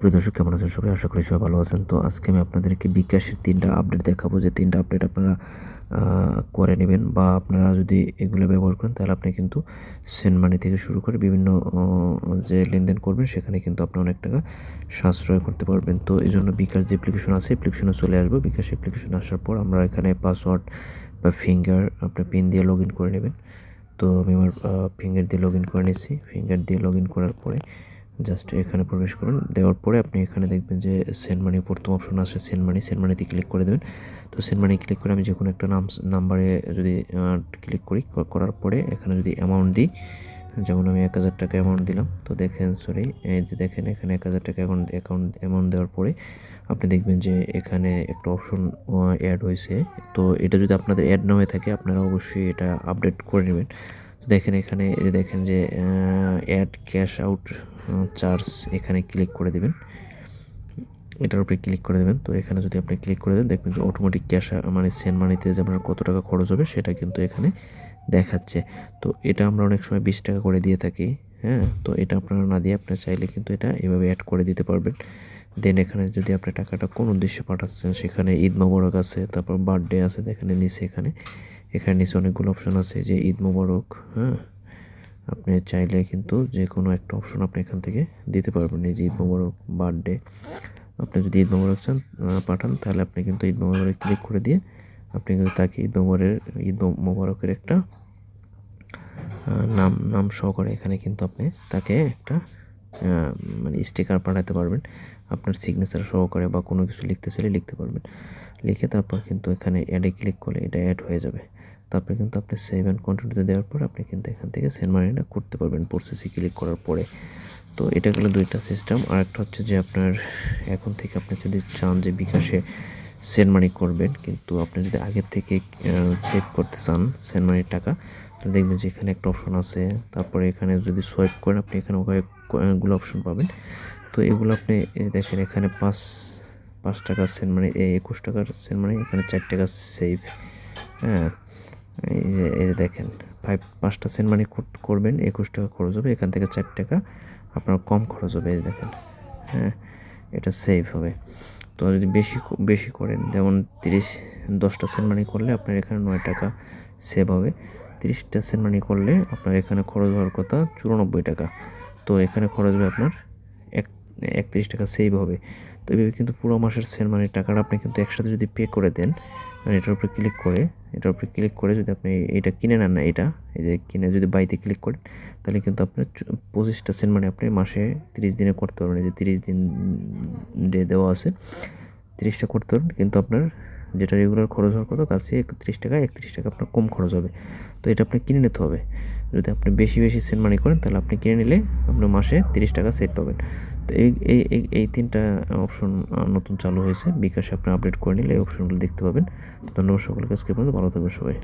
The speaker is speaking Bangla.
প্রিয় দর্শক, কেমন আছেন সবাই? আশা করি সবাই ভালো আছেন। তো আজকে আমি আপনাদেরকে বিকাশের তিনটা আপডেট দেখাবো। যে তিনটা আপডেট আপনারা করে নেবেন বা আপনারা যদি এগুলো ব্যবহার করেন, তাহলে আপনি কিন্তু সেন্ড মানি থেকে শুরু করে বিভিন্ন যে লেনদেন করবেন, সেখানে কিন্তু আপনি অনেক টাকা সাশ্রয় করতে পারবেন। তো এই জন্য বিকাশ যে অ্যাপ্লিকেশন আছে অ্যাপ্লিকেশনে চলে আসব। বিকাশ অ্যাপ্লিকেশন আসার পর আমরা এখানে পাসওয়ার্ড বা ফিঙ্গার আপনি পিন দিয়ে লগ করে নেবেন। তো আমি আমার ফিঙ্গার দিয়ে লগ করে নিয়েছি। ফিঙ্গার দিয়ে লগ করার পরে জাস্ট এখানে প্রবেশ করুন। দেওয়ার পরে আপনি এখানে দেখবেন যে সেন্ড মানি প্রথম অপশন আছে সেন্ড মানি সেন্ড মানিতে ক্লিক করে দেবেন। তো সেন্ড মানি ক্লিক করে আমি যে কোনো একটা নাম নাম্বারে যদি ক্লিক করি করার পরে এখানে যদি অ্যামাউন্ট দিই, যেমন আমি এক হাজার টাকা অ্যামাউন্ট দিলাম, তো দেখেন সরি এই যে দেখেন, এখানে এক হাজার টাকা অ্যাকাউন্ট অ্যাকাউন্ট অ্যামাউন্ট দেওয়ার পরে আপনি দেখবেন যে এখানে একটা অপশন অ্যাড হয়েছে। তো এটা যদি আপনাদের অ্যাড না হয়ে থাকে, আপনারা অবশ্যই এটা আপডেট করে নেবেন। দেখেন এখানে দেখেন যে অ্যাড ক্যাশ আউট চার্জ এখানে ক্লিক করে দেবেন। এটার উপরে ক্লিক করে দেবেন। তো এখানে যদি আপনি ক্লিক করে দেন, দেখবেন যে অটোমেটিক ক্যাশ মানে সেন্ড মানিতে যে আপনার কত টাকা খরচ হবে, সেটা কিন্তু এখানে দেখাচ্ছে। তো এটা আমরা অনেক সময় বিশ টাকা করে দিয়ে থাকি হ্যাঁ? তো এটা আপনারা না দিয়ে আপনার চাইলে কিন্তু এটা এভাবে অ্যাড করে দিতে পারবেন। দেন এখানে যদি আপনি টাকাটা কোন উদ্দেশ্যে পাঠাচ্ছেন, সেখানে ঈদ মোবারক আছে, তারপর বার্থডে আছে এখানে নিচে এখানে। এখানে নিচে অনেকগুলো অপশন আছে, যে ঈদ মোবারক হ্যাঁ? আপনি চাইলে কিন্তু যে কোনো একটা অপশন আপনি এখান থেকে দিতে পারবেন। এই যে ঈদ মোবারক বার্থডে আপনি যদি ঈদ মোবারক চান পাঠান, তাহলে আপনি কিন্তু ঈদ মোবারকে ক্লিক করে দিয়ে আপনি কিন্তু তাকে ঈদ মোবারকের ঈদ মোবারকের একটা নাম নাম সহকারে এখানে কিন্তু আপনি তাকে একটা মানে স্টিকার পাঠাতে পারবেন। আপনার সিগনেচার সহকারে বা কোনো কিছু লিখতে চাইলে লিখতে পারবেন। লিখে তারপর কিন্তু এখানে অ্যাডে ক্লিক করলে এটা অ্যাড হয়ে যাবে। তারপরে কিন্তু আপনি সেভ অ্যান্ড কন্টিনিউতে দেওয়ার পর আপনি কিন্তু এখান থেকে সেন্ড করতে পারবেন প্রসেসে ক্লিক করার পরে। তো এটা গেলো দুইটা সিস্টেম আর একটা হচ্ছে যে আপনার এখন থেকে আপনি যদি চান যে বিকাশে সেন্ড মানি করবেন, কিন্তু আপনি যদি আগের থেকে সেভ করতে চান সেন্ড মানির টাকা, তাহলে দেখবেন যে এখানে একটা অপশন আছে। তারপরে এখানে যদি সোয়াইপ করেন, আপনি এখানে কয়েকগুলো অপশন পাবেন। তো এগুলো আপনি দেখেন এখানে পাঁচ পাঁচ টাকার সেন্ড মানি একুশ টাকার সেন্ড মানি এখানে চার টাকা সেভ হ্যাঁ এই যে এই যে দেখেন ফাইভ পাঁচটা সেন্ট মানি করবেন, একুশ টাকা খরচ হবে, এখান থেকে চার টাকা আপনার কম খরচ হবে, এই দেখেন হ্যাঁ এটা সেভ হবে। তো যদি বেশি বেশি করেন, যেমন তিরিশ, দশটা সেন্ট মানি করলে আপনার এখানে নয় টাকা সেভ হবে। তিরিশটা সেন্ট মানি করলে আপনার এখানে খরচ হওয়ার কথা চুরানব্বই টাকা। তো এখানে খরচ হবে আপনার একত্রিশ টাকা সেভ হবে। তো এইভাবে কিন্তু পুরো মাসের সেল মানে টাকাটা আপনি কিন্তু একসাথে যদি পে করে দেন মানে এটার উপরে ক্লিক করে, এটার উপরে ক্লিক করে যদি আপনি এটা কিনে নেন না এটা, এই যে কিনে যদি বাইতে ক্লিক করেন, তাহলে কিন্তু আপনার পঁচিশটা সেন্ট মানে আপনি মাসে তিরিশ দিনে করতে পারবেন। এই যে তিরিশ দিন ডে দেওয়া আছে তিরিশটা করতে পারবেন কিন্তু আপনার যেটা রেগুলার খরচ হওয়ার কথা, তার চেয়ে একত্রিশ টাকা একত্রিশ টাকা আপনার কম খরচ হবে। তো এটা আপনি কিনে নিতে হবে। যদি আপনি বেশি বেশি সেন্ট মানি করেন, তাহলে আপনি কিনে নিলে আপনি মাসে তিরিশ টাকা সেট পাবেন। তো এই এই এই এই তিনটা অপশন নতুন চালু হয়েছে। বিকাশে আপনি আপডেট করে নিলে এই অপশনগুলো দেখতে পাবেন। ধন্যবাদ সকলকে আজকে পর্যন্ত ভালো থাকবেন সবাই।